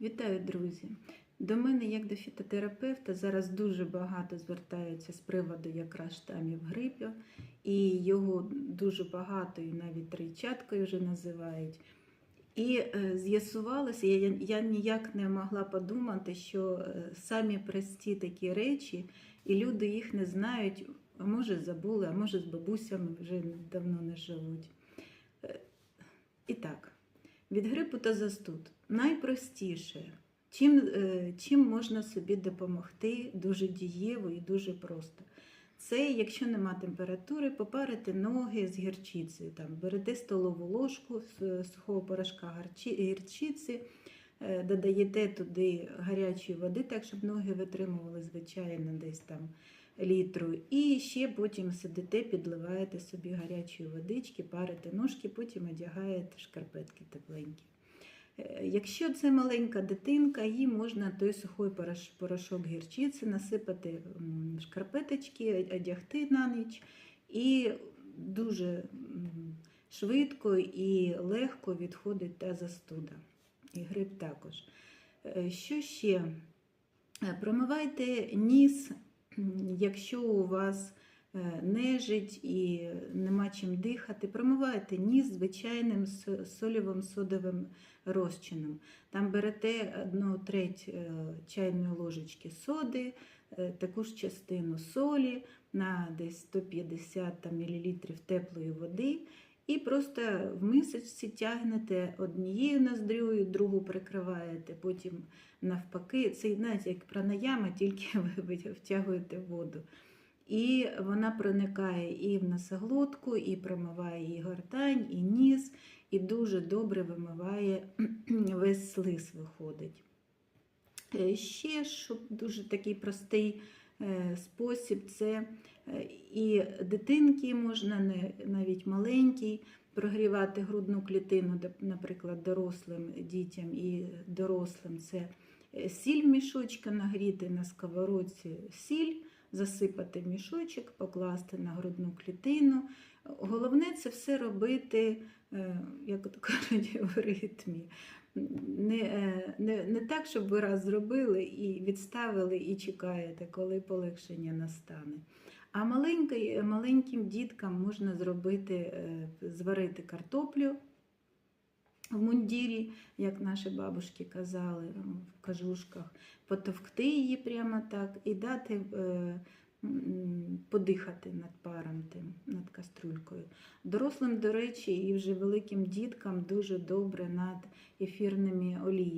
Вітаю, друзі! До мене, як до фітотерапевта, зараз дуже багато звертаються з приводу якраз штамів грипу, і його дуже багато, і навіть трійчаткою вже називають. І е, з'ясувалося, я, я ніяк не могла подумати, що е, самі прості такі речі, і люди їх не знають, а може забули, а може з бабусями вже давно не живуть. Е, І так, від грипу та застуд найпростіше. Чим, е, чим можна собі допомогти дуже дієво і дуже просто. Це, якщо нема температури, попарити ноги з гірчицею. Там, берете столову ложку з сухого порошка гірчиці, е, додаєте туди гарячої води, так щоб ноги витримували, звичайно, десь там літру. І ще потім сидите, підливаєте собі гарячої водички, парите ножки, потім одягаєте шкарпетки тепленькі. Е, Якщо це маленька дитинка, їй можна той сухий порошок гірчиці насипати в шкарпеточки, одягти на ніч, і дуже швидко і легко відходить та застуда. І грип також. Е, Що ще? Е, Промивайте ніс, якщо у вас е, нежить і нема чим дихати, промивайте ніс звичайним со- солівим содовим розчином. Там берете одну треть е, чайної ложечки соди, е, таку ж частину солі на десь 150 мл теплої води. І просто в мисочці тягнете однією ноздрюю, другу прикриваєте, потім навпаки. Це знаєте, як пранаяма, тільки ви втягуєте воду. І вона проникає і в носоглотку, і промиває і гортань, і ніс, і дуже добре вимиває весь слиз виходить. Е, Ще, щоб дуже такий простий спосіб, це е, і дитинки можна, навіть маленькій, прогрівати грудну клітину, наприклад, дорослим дітям і дорослим. Це е, сіль мішочка нагріти на сковородці сіль, засипати в мішочок, покласти на грудну клітину. Головне це все робити, е, як то кажуть, в ритмі. Не, е, не, не так, щоб ви раз зробили і відставили, і чекаєте, коли полегшення настане. А маленьким діткам можна зробити, е, зварити картоплю в мундірі, як наші бабушки казали в кажушках, потовкти її прямо так і дати е, подихати над паром тим, над каструлькою. Дорослим, до речі, і вже великим діткам дуже добре над ефірними оліями.